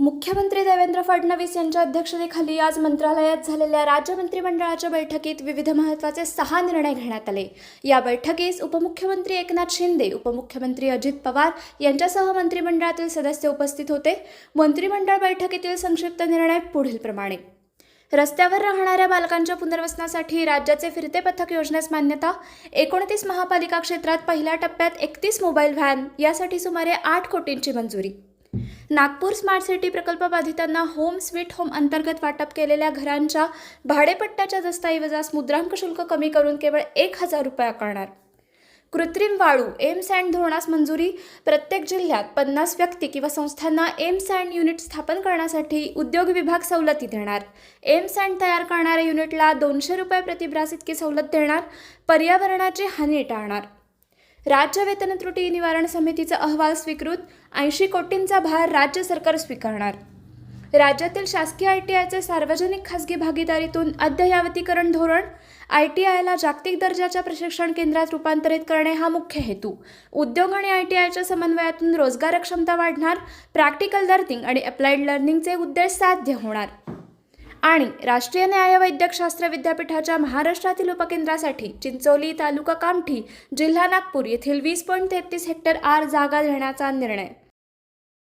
मुख्यमंत्री देवेंद्र फडणवीस यांच्या अध्यक्षतेखाली आज मंत्रालयात झालेल्या राज्य मंत्रिमंडळाच्या बैठकीत विविध महत्त्वाचे सहा निर्णय घेण्यात आले. या बैठकीस उपमुख्यमंत्री एकनाथ शिंदे उपमुख्यमंत्री अजित पवार यांच्यासह मंत्रिमंडळातील सदस्य उपस्थित होते. मंत्रिमंडळ बैठकीतील संक्षिप्त निर्णय पुढीलप्रमाणे रस्त्यावर राहणाऱ्या बालकांच्या पुनर्वसनासाठी राज्याचे फिरते पथक योजनेस मान्यता. एकोणतीस महापालिका क्षेत्रात पहिल्या टप्प्यात एकतीस मोबाईल व्हॅन यासाठी सुमारे आठ कोटींची मंजुरी. नागपूर स्मार्ट सिटी प्रकल्प बाधितांना होम स्वीट होम अंतर्गत वाटप केलेल्या घरांच्या भाडेपट्ट्याच्या दस्तऐवजास मुद्रांक शुल्क कमी करून केवळ एक हजार रुपये आकारणार. कृत्रिम वाळू एम सँड धोरणास मंजुरी प्रत्येक जिल्ह्यात पन्नास व्यक्ती किंवा संस्थांना एम सँड युनिट स्थापन करण्यासाठी उद्योग विभाग सवलती देणार. एम सँड तयार करणाऱ्या युनिटला दोनशे रुपये प्रतिब्रास इतकी सवलत देणार. पर्यावरणाची हानी टाळणार. राज्य वेतन त्रुटी निवारण समितीचा अहवाल स्वीकृत ऐंशी कोटींचा भार राज्य सरकार स्वीकारणार. राज्यातील शासकीय आय टी आयचे सार्वजनिक खासगी भागीदारीतून अद्ययावतीकरण धोरण आय टी आयला जागतिक दर्जाच्या प्रशिक्षण केंद्रात रूपांतरित करणे हा मुख्य हेतू. उद्योग आणि आय टी आयच्या समन्वयातून रोजगार क्षमता वाढणार प्रॅक्टिकल लर्निंग आणि अप्लाइड लर्निंगचे उद्देश साध्य होणार. आणि राष्ट्रीय न्यायवैद्यकशास्त्र विद्यापीठाच्या महाराष्ट्रातील उपकेंद्रासाठी चिंचोली तालुका कामठी जिल्हा नागपूर येथील वीस पॉईंट तेहतीस हेक्टर आर जागा देण्याचा निर्णय.